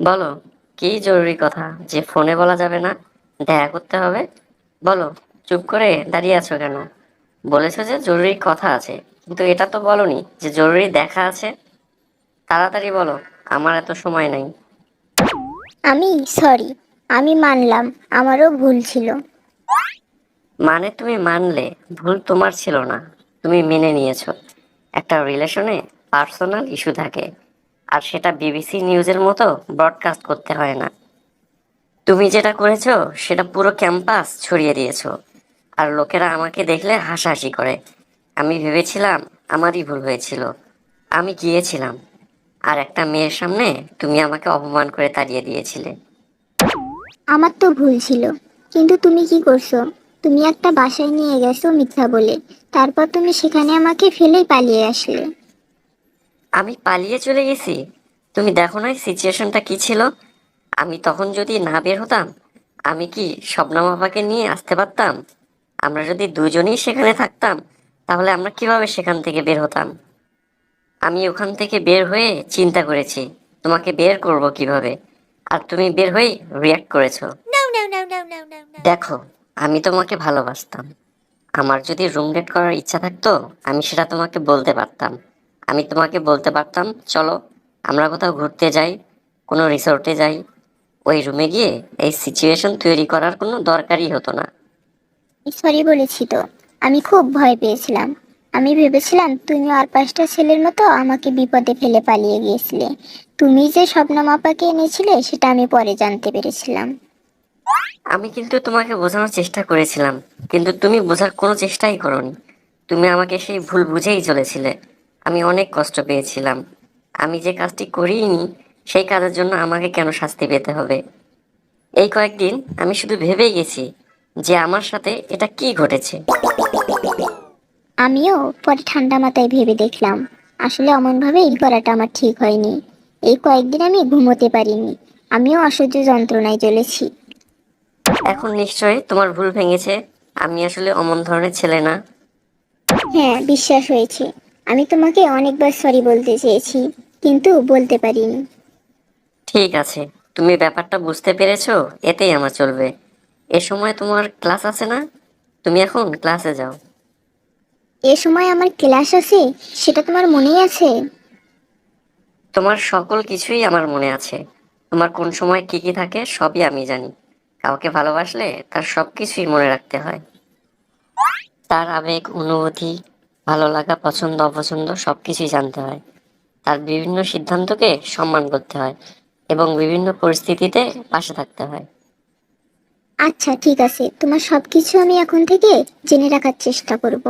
বলো কি জরুরি কথা? যে ফোনে বলা যাবে না দেখা করতে হবে। বলো চুপ করে দাঁড়িয়ে আছো কেন? বলেছ যে জরুরি কথা আছে কিন্তু এটা তো বলনি যে জরুরি দেখা আছে। তাড়াতাড়ি বলো আমার এত সময় নাই। আমি সরি আমি মানলাম আমারও ভুল ছিল। মানে তুমি মানলে ভুল তোমার ছিল না তুমি মেনে নিয়েছো। একটা রিলেশনে পার্সোনাল ইস্যু থাকে। আর সেটা বিবিসি নিউজের মতো ব্রডকাস্ট করতে হয় না। তুমি যেটা করেছ, সেটা পুরো ক্যাম্পাস ছড়িয়ে দিয়েছ। আর লোকেরা আমাকে দেখলে হাসাহাসি করে। আমি ভেবেছিলাম আমারই ভুল হয়েছিল। আমি গিয়েছিলাম। আর একটা মেয়ের সামনে তুমি আমাকে অপমান করে তাড়িয়ে দিয়েছিলে। আমার তো ভুল ছিল। কিন্তু তুমি কি করছ? তুমি একটা বাসায় নিয়ে গেছো মিথ্যা বলে। তারপর তুমি সেখানে আমাকে ফেলেই পালিয়ে আসলে। আমি পালিয়ে চলে গেছি। তুমি দেখো নাই সিচুয়েশনটা কি ছিল? আমি তখন যদি না বের হতাম আমি কি শবনম আপাকে নিয়ে আসতে পারতাম? আমরা যদি দুজনেই সেখানে থাকতাম তাহলে আমরা কীভাবে সেখান থেকে বের হতাম? আমি ওখান থেকে বের হয়ে চিন্তা করেছি তোমাকে বের করব কীভাবে? আর তুমি বের হয়ে রিয়াক্ট করেছ. দেখো আমি তোমাকে ভালোবাসতাম। আমার যদি রুম ডেট করার ইচ্ছা থাকতো আমি সেটা তোমাকে বলতে পারতাম। আমি তোমাকে বলতে পারতাম চলো আমরা কোথাও ঘুরতে যাই কোনো রিসোর্টে যাই। ওই রুমে গিয়ে এই সিচুয়েশন তৈরি করার কোনো দরকারই হতো না। সরি বলেছি তো আমি খুব ভয় পেয়েছিলাম। আমি ভেবেছিলাম তুমি আর পাঁচটা ছেলের মতো আমাকে বিপদে ফেলে পালিয়ে গিয়েছিলে। তুমি যে স্বপ্নম আপাকে এনেছিলে সেটা আমি পরে জানতে পেরেছিলাম। আমি কিন্তু তোমাকে বোঝানোর চেষ্টা করেছিলাম কিন্তু তুমি বোঝার কোনো চেষ্টাই করনি। তুমি আমাকে সেই ভুল বুঝেই চলেছিলে। আমি অনেক কষ্ট পেয়েছিলাম। আমি যে কাজটি করিনি সেই কাজের জন্য আমাকে কেন শাস্তি পেতে হবে? এই কয়েকদিন আমি শুধু ভেবে গেছি যে আমার সাথে এটা কি ঘটেছে। আমিও পরে ঠান্ডা মাথায় ভেবে দেখলাম আসলে অমনভাবে এই করাটা আমার ঠিক হয়নি। এই কয়েকদিন আমি ঘুমোতে পারিনি আমিও অসহ্য যন্ত্রণায় চলেছি এখন নিশ্চয়ই তোমার ভুল ভেঙেছে আমি আসলে অমন ধরনের ছেলে না। হ্যাঁ বিশ্বাস হয়েছে। আমি তোমাকে অনেকবার সরি বলতে চেয়েছি কিন্তু বলতে পারিনি। ঠিক আছে তুমি ব্যাপারটা বুঝতে পেরেছ? এতেই আমার চলবে। এ সময় তোমার ক্লাস আছে না? তুমি এখন ক্লাসে যাও। এ সময় আমার ক্লাস আছে? সেটা তোমার মনেই আছে? তোমার সকল কিছুই আমার মনে আছে। তোমার কোন সময় কি কি থাকে সবই আমি জানি। কাউকে ভালোবাসলে তার সব কিছুই মনে রাখতে হয়। তার আবেগ অনুভূতি ভালো লাগা, পছন্দ, অপছন্দ সব কিছুই জানতে হয়। তার বিভিন্ন সিদ্ধান্তকে সম্মান করতে হয় এবং বিভিন্ন পরিস্থিতিতে পাশে থাকতে হয়। আচ্ছা ঠিক আছে। তোমার সবকিছু আমি এখন থেকে জেনে রাখার চেষ্টা করব।